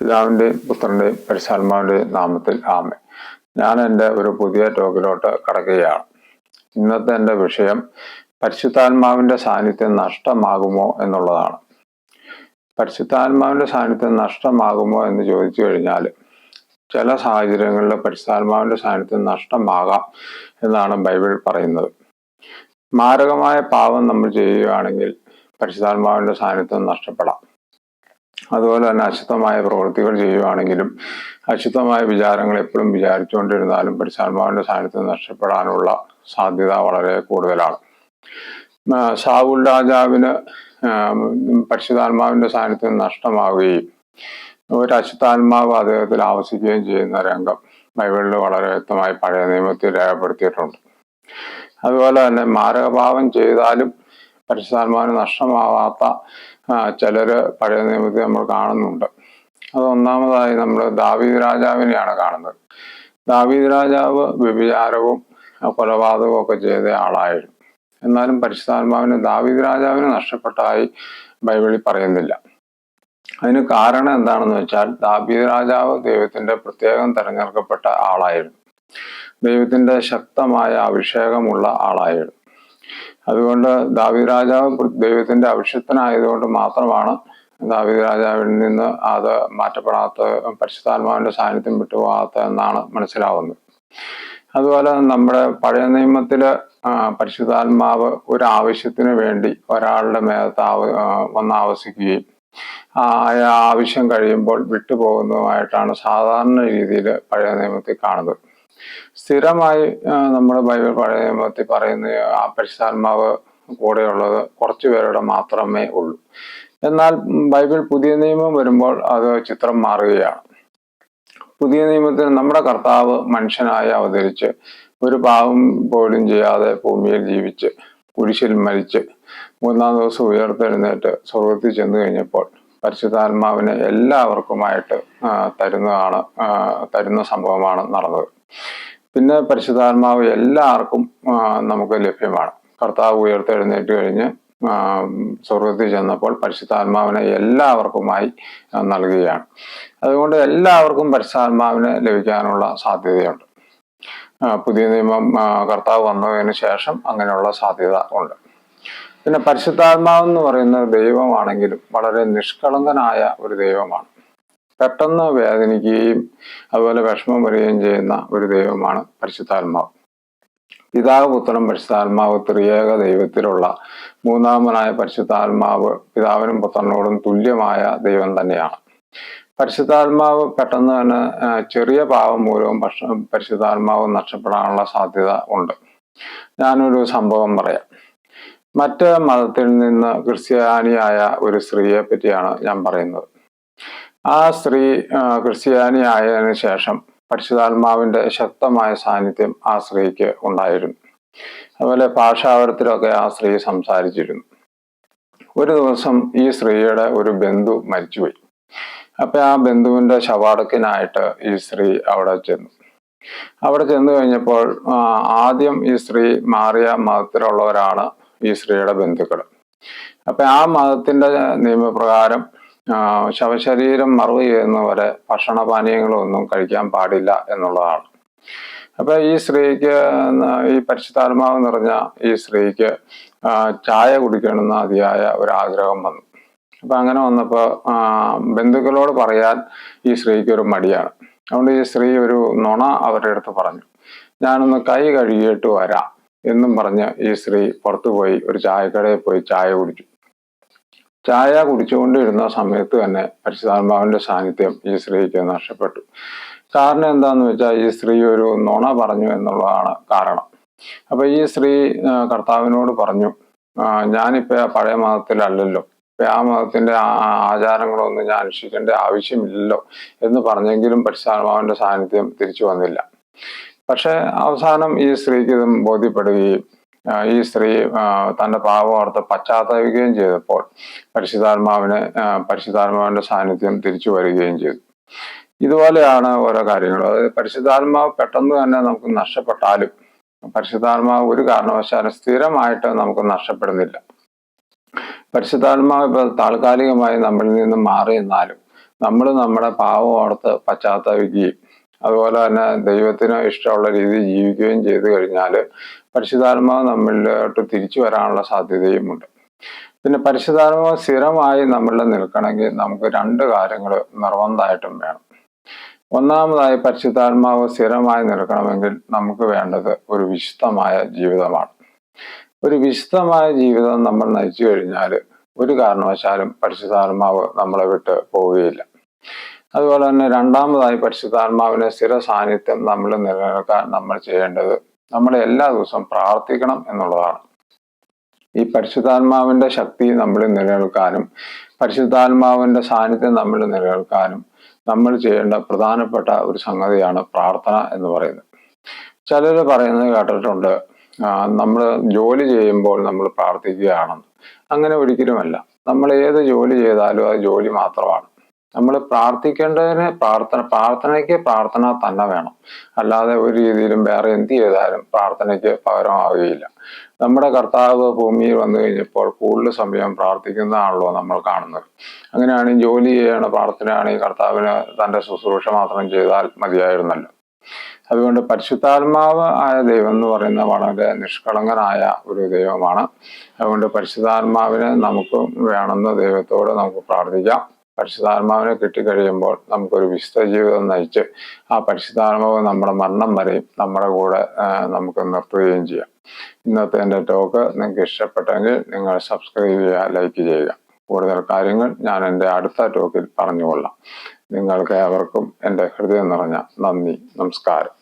പിതാവിന്റെയും പുത്രന്റെയും പരിശാത്മാവിന്റെയും നാമത്തിൽ ആമ ഞാൻ എന്റെ ഒരു പുതിയ ടോക്കിലോട്ട് കടക്കുകയാണ്. ഇന്നത്തെ എന്റെ വിഷയം പരിശുദ്ധാത്മാവിന്റെ സാന്നിധ്യം നഷ്ടമാകുമോ എന്നുള്ളതാണ്. പരിശുദ്ധാത്മാവിന്റെ സാന്നിധ്യം നഷ്ടമാകുമോ എന്ന് ചോദിച്ചു കഴിഞ്ഞാൽ ചില സാഹചര്യങ്ങളിൽ പരിശുദ്ധാത്മാവിന്റെ സാന്നിധ്യം നഷ്ടമാകാം എന്നാണ് ബൈബിൾ പറയുന്നത്. മാരകമായ പാവം നമ്മൾ ചെയ്യുകയാണെങ്കിൽ പരിശുദ്ധാത്മാവിന്റെ സാന്നിധ്യം നഷ്ടപ്പെടാം. അതുപോലെ തന്നെ അശുദ്ധമായ പ്രവൃത്തികൾ ചെയ്യുവാണെങ്കിലും അശുദ്ധമായ വിചാരങ്ങൾ എപ്പോഴും വിചാരിച്ചുകൊണ്ടിരുന്നാലും പരിശാത്മാവിന്റെ സാന്നിധ്യം നഷ്ടപ്പെടാനുള്ള സാധ്യത വളരെ കൂടുതലാണ്. സാവുൽ രാജാവിന് പരിശുദ്ധാത്മാവിന്റെ സാന്നിധ്യം നഷ്ടമാവുകയും ഒരു അശുദ്ധാത്മാവ് അദ്ദേഹത്തിൽ ആവശിക്കുകയും ചെയ്യുന്ന രംഗം ബൈബിളിൽ വളരെ വ്യക്തമായി പഴയ നിയമത്തിൽ രേഖപ്പെടുത്തിയിട്ടുണ്ട്. അതുപോലെ തന്നെ മാരകഭാവം ചെയ്താലും പരിശുദ്ധാത്മാവിന് നഷ്ടമാവാത്ത ചിലർ പഴയ നിയമത്തിൽ നമ്മൾ കാണുന്നുണ്ട്. അത് ഒന്നാമതായി നമ്മൾ ദാവീദ് രാജാവിനെയാണ് കാണുന്നത്. ദാവീദ് രാജാവ് വ്യഭിചാരവും കൊലപാതകവും ഒക്കെ ചെയ്ത ആളായിരുന്നു. എന്നാലും പരിശുദ്ധാത്മാവിന് ദാവീദ് രാജാവിന് നഷ്ടപ്പെട്ടതായി ബൈബിളിൽ പറയുന്നില്ല. അതിന് കാരണം എന്താണെന്ന് വെച്ചാൽ ദാവീദ് രാജാവ് ദൈവത്തിന്റെ പ്രത്യേകം തെരഞ്ഞെടുക്കപ്പെട്ട ആളായിരുന്നു. ദൈവത്തിന്റെ ശക്തമായ അഭിഷേകമുള്ള ആളായിരുന്നു. അതുകൊണ്ട് ദാവി രാജാവ് ദൈവത്തിന്റെ അഭിഷിക്തനായതുകൊണ്ട് മാത്രമാണ് ദാവീദ് രാജാവിൽ നിന്ന് അത് മാറ്റപ്പെടാത്ത പരിശുദ്ധാത്മാവിന്റെ സാന്നിധ്യം വിട്ടുപോകാത്ത എന്നാണ് മനസ്സിലാവുന്നത്. അതുപോലെ നമ്മുടെ പഴയ നിയമത്തിൽ പരിശുദ്ധാത്മാവ് ഒരു ആവശ്യത്തിന് വേണ്ടി ഒരാളുടെ മേലത്ത് ആവ ആ, വന്ന് ആവശ്യിക്കുകയും ആ ആ ആവശ്യം കഴിയുമ്പോൾ വിട്ടുപോകുന്നതുമായിട്ടാണ് സാധാരണ രീതിയിൽ പഴയ നിയമത്തിൽ കാണുന്നത്. സ്ഥിരമായി നമ്മൾ ബൈബിൾ പഴയ നിയമത്തിൽ പറയുന്ന ആ പരിശുദ്ധാത്മാവ് കൂടെയുള്ളത് കുറച്ചു പേരുടെ മാത്രമേ ഉള്ളൂ. എന്നാൽ ബൈബിൾ പുതിയ നിയമം വരുമ്പോൾ അത് ചിത്രം മാറുകയാണ്. പുതിയ നിയമത്തിൽ നമ്മുടെ കർത്താവ് മനുഷ്യനായി അവതരിച്ച് ഒരു പാവം പോലും ചെയ്യാതെ ഭൂമിയിൽ ജീവിച്ച് കുരിശിൽ മരിച്ച് മൂന്നാം ദിവസം ഉയർത്തെഴുന്നേറ്റ് സ്വർഗത്തിൽ ചെന്നു കഴിഞ്ഞപ്പോൾ പരിശുദ്ധാത്മാവിനെ എല്ലാവർക്കുമായിട്ട് തരുന്നതാണ് തരുന്ന സംഭവമാണ് നടന്നത്. പിന്നെ പരിശുദ്ധാത്മാവ് എല്ലാവർക്കും നമുക്ക് ലഭ്യമാണ്. കർത്താവ് ഉയർത്തെഴുന്നേറ്റ് കഴിഞ്ഞ് സ്വർഗത്തിൽ ചെന്നപ്പോൾ പരിശുദ്ധാത്മാവിനെ എല്ലാവർക്കുമായി നൽകുകയാണ്. അതുകൊണ്ട് എല്ലാവർക്കും പരിശുദ്ധാത്മാവിനെ ലഭിക്കാനുള്ള സാധ്യതയുണ്ട്. പുതിയ നിയമം കർത്താവ് വന്നതിന് ശേഷം അങ്ങനെയുള്ള സാധ്യത ഉണ്ട്. പിന്നെ പരിശുദ്ധാത്മാവ് എന്ന് പറയുന്ന ദൈവമാണെങ്കിലും വളരെ നിഷ്കളങ്കനായ ഒരു ദൈവമാണ്. പെട്ടെന്ന് വേദനിക്കുകയും അതുപോലെ വിഷമം വരികയും ചെയ്യുന്ന ഒരു ദൈവമാണ് പരിശുദ്ധാത്മാവ്. പിതാവ് പുത്രനും പരിശുദ്ധാത്മാവ് ത്രിയേക ദൈവത്തിലുള്ള മൂന്നാമനായ പരിശുദ്ധാത്മാവ് പിതാവിനും പുത്രനോടും തുല്യമായ ദൈവം തന്നെയാണ്. പരിശുദ്ധാത്മാവ് പെട്ടെന്ന് തന്നെ ചെറിയ പാവം മൂലവും പക്ഷ പരിശുദ്ധാത്മാവ് നഷ്ടപ്പെടാനുള്ള സാധ്യത ഉണ്ട്. ഞാനൊരു സംഭവം പറയാം. മറ്റ് മതത്തിൽ നിന്ന് ക്രിസ്ത്യാനിയായ ഒരു സ്ത്രീയെ പറ്റിയാണ് ഞാൻ പറയുന്നത്. ആ സ്ത്രീ ആ, ക്രിസ്ത്യാനി ആയതിനു ശേഷം പരിശുദ്ധാത്മാവിന്റെ ശക്തമായ സാന്നിധ്യം ആ സ്ത്രീക്ക് ഉണ്ടായിരുന്നു. അതുപോലെ ഭാഷാവരത്തിലൊക്കെ ആ സ്ത്രീ സംസാരിച്ചിരുന്നു. ഒരു ദിവസം ഈ സ്ത്രീയുടെ ഒരു ബന്ധു മരിച്ചുപോയി. അപ്പൊ ആ ബന്ധുവിന്റെ ശവാടക്കിനായിട്ട് ഈ സ്ത്രീ അവിടെ ചെന്നു. അവിടെ ചെന്നു കഴിഞ്ഞപ്പോൾ ആദ്യം ഈ സ്ത്രീ മാറിയ മതത്തിലുള്ളവരാണ് ഈ സ്ത്രീയുടെ ബന്ധുക്കൾ. അപ്പൊ ആ മതത്തിന്റെ നിയമപ്രകാരം ശവശരീരം മറവ് വരുന്നവരെ ഭക്ഷണപാനീയങ്ങളൊന്നും കഴിക്കാൻ പാടില്ല എന്നുള്ളതാണ്. അപ്പൊ ഈ സ്ത്രീക്ക് ഈ പരിശുദ്ധാത്മാവ് നിറഞ്ഞ ഈ സ്ത്രീക്ക് ചായ കുടിക്കണമെന്ന് അതിയായ ഒരു ആഗ്രഹം വന്നു. അപ്പൊ അങ്ങനെ വന്നപ്പോ ആ, ബന്ധുക്കളോട് പറയാൻ ഈ സ്ത്രീക്ക് ഒരു മടിയാണ്. അതുകൊണ്ട് ഈ സ്ത്രീ ഒരു നുണ അവരുടെ അടുത്ത് പറഞ്ഞു. ഞാനൊന്ന് കൈ കഴുകിയിട്ട് വരാം എന്നും പറഞ്ഞ് ഈ സ്ത്രീ പുറത്തുപോയി ഒരു ചായക്കടയിൽ പോയി ചായ കുടിച്ചു. ചായ കുടിച്ചുകൊണ്ടിരുന്ന സമയത്ത് തന്നെ പരിശുദ്ധാത്മാവിന്റെ സാന്നിധ്യം ഈ സ്ത്രീക്ക് നഷ്ടപ്പെട്ടു. കാരണം എന്താന്ന് വെച്ചാൽ ഈ സ്ത്രീ ഒരു നുണ പറഞ്ഞു എന്നുള്ളതാണ് കാരണം. അപ്പൊ ഈ സ്ത്രീ കർത്താവിനോട് പറഞ്ഞു ഞാനിപ്പോ പഴയ മതത്തിലല്ലല്ലോ. ആ മതത്തിന്റെ ആചാരങ്ങളൊന്നും ഞാൻ അനുഷ്ഠിക്കേണ്ട ആവശ്യമില്ലല്ലോ എന്ന് പറഞ്ഞെങ്കിലും പരിശുദ്ധാത്മാവിന്റെ സാന്നിധ്യം തിരിച്ചു വന്നില്ല. പക്ഷെ അവസാനം ഈ സ്ത്രീക്ക് ഇതും ബോധ്യപ്പെടുകയും ഈ സ്ത്രീ തന്റെ പാവം ഓർത്ത് പശ്ചാത്തപിക്കുകയും ചെയ്തപ്പോൾ പരിശുദ്ധാത്മാവിനെ പരിശുദ്ധാത്മാവിന്റെ സാന്നിധ്യം തിരിച്ചു വരികയും ചെയ്തു. ഇതുപോലെയാണ് ഓരോ കാര്യങ്ങളും. അതായത് പരിശുദ്ധാത്മാവ് പെട്ടെന്ന് തന്നെ നമുക്ക് നഷ്ടപ്പെട്ടാലും പരിശുദ്ധാത്മാവ് ഒരു കാരണവശാലും സ്ഥിരമായിട്ട് നമുക്ക് നഷ്ടപ്പെടുന്നില്ല. പരിശുദ്ധാത്മാവ് ഇപ്പോൾ താൽക്കാലികമായി നമ്മളിൽ നിന്ന് മാറി നിന്നാലും നമ്മൾ നമ്മുടെ പാവം ഓർത്ത് പശ്ചാത്തപിക്കുകയും അതുപോലെ തന്നെ ദൈവത്തിന് ഇഷ്ടമുള്ള രീതിയിൽ ജീവിക്കുകയും ചെയ്തു കഴിഞ്ഞാൽ പരിശുദ്ധാത്മാവ് നമ്മളിലോട്ട് തിരിച്ചു വരാനുള്ള സാധ്യതയുമുണ്ട്. പിന്നെ പരിശുദ്ധാത്മാവ് സ്ഥിരമായി നമ്മളിൽ നിൽക്കണമെങ്കിൽ നമുക്ക് രണ്ട് കാര്യങ്ങൾ നിർബന്ധമായിട്ടും വേണം. ഒന്നാമതായി പരിശുദ്ധാത്മാവ് സ്ഥിരമായി നിൽക്കണമെങ്കിൽ നമുക്ക് വേണ്ടത് ഒരു വിശുദ്ധമായ ജീവിതമാണ്. ഒരു വിശുദ്ധമായ ജീവിതം നമ്മൾ നയിച്ചു കഴിഞ്ഞാൽ ഒരു കാരണവശാലും പരിശുദ്ധാത്മാവ് നമ്മളെ വിട്ട് പോവുകയില്ല. അതുപോലെ തന്നെ രണ്ടാമതായി പരിശുദ്ധാത്മാവിനെ സ്ഥിര സാന്നിധ്യം നമ്മൾ നിലനിൽക്കാൻ നമ്മൾ ചെയ്യേണ്ടത് നമ്മൾ എല്ലാ ദിവസവും പ്രാർത്ഥിക്കണം എന്നുള്ളതാണ്. ഈ പരിശുദ്ധാത്മാവിന്റെ ശക്തി നമ്മൾ നിലനിൽക്കാനും പരിശുദ്ധാത്മാവിന്റെ സാന്നിധ്യം നമ്മൾ നിലനിൽക്കാനും നമ്മൾ ചെയ്യേണ്ട പ്രധാനപ്പെട്ട ഒരു സംഗതിയാണ് പ്രാർത്ഥന എന്ന് പറയുന്നത്. ചിലർ പറയുന്നത് കേട്ടിട്ടുണ്ട് നമ്മൾ ജോലി ചെയ്യുമ്പോൾ നമ്മൾ പ്രാർത്ഥിക്കുകയാണെന്ന്. അങ്ങനെ ഒരിക്കലുമല്ല. നമ്മൾ ഏത് ജോലി ചെയ്താലും അത് ജോലി മാത്രമാണ്. നമ്മൾ പ്രാർത്ഥിക്കേണ്ടതിന് പ്രാർത്ഥന പ്രാർത്ഥനയ്ക്ക് പ്രാർത്ഥന തന്നെ വേണം. അല്ലാതെ ഒരു രീതിയിലും വേറെ എന്ത് ചെയ്താലും പ്രാർത്ഥനയ്ക്ക് പകരമാവുകയില്ല. നമ്മുടെ കർത്താവ് ഭൂമിയിൽ വന്നു കഴിഞ്ഞപ്പോൾ കൂടുതൽ സമയം പ്രാർത്ഥിക്കുന്നതാണല്ലോ നമ്മൾ കാണുന്നത്. അങ്ങനെയാണെങ്കിൽ ജോലി ചെയ്യണ പ്രാർത്ഥനയാണെങ്കിൽ കർത്താവിന് തന്റെ ശുശ്രൂഷ മാത്രം ചെയ്താൽ മതിയായിരുന്നല്ലോ. അതുകൊണ്ട് പരിശുദ്ധാത്മാവ് ആയ ദൈവം എന്ന് പറയുന്ന വളരെ നിഷ്കളങ്കനായ ഒരു ദൈവമാണ്. അതുകൊണ്ട് പരിശുദ്ധാത്മാവിനെ നമുക്ക് വേണമെന്ന് ദൈവത്തോട് നമുക്ക് പ്രാർത്ഥിക്കാം. പരിശുദ്ധാത്മാവിനെ കിട്ടിക്കഴിയുമ്പോൾ നമുക്കൊരു വിശുദ്ധ ജീവിതം നയിച്ച് ആ പരിശുദ്ധാത്മാവ് നമ്മുടെ മരണം വരെയും നമ്മുടെ കൂടെ നമുക്ക് നിർത്തുകയും ചെയ്യാം. ഇന്നത്തെ എന്റെ ടോക്ക് നിങ്ങൾക്ക് ഇഷ്ടപ്പെട്ടെങ്കിൽ നിങ്ങൾ സബ്സ്ക്രൈബ് ചെയ്യുക ലൈക്ക് ചെയ്യുക. കൂടുതൽ കാര്യങ്ങൾ ഞാൻ എന്റെ അടുത്ത ടോക്കിൽ പറഞ്ഞുകൊള്ളാം. നിങ്ങൾക്ക് അവർക്കും എന്റെ ഹൃദയം നിറഞ്ഞ നന്ദി നമസ്കാരം.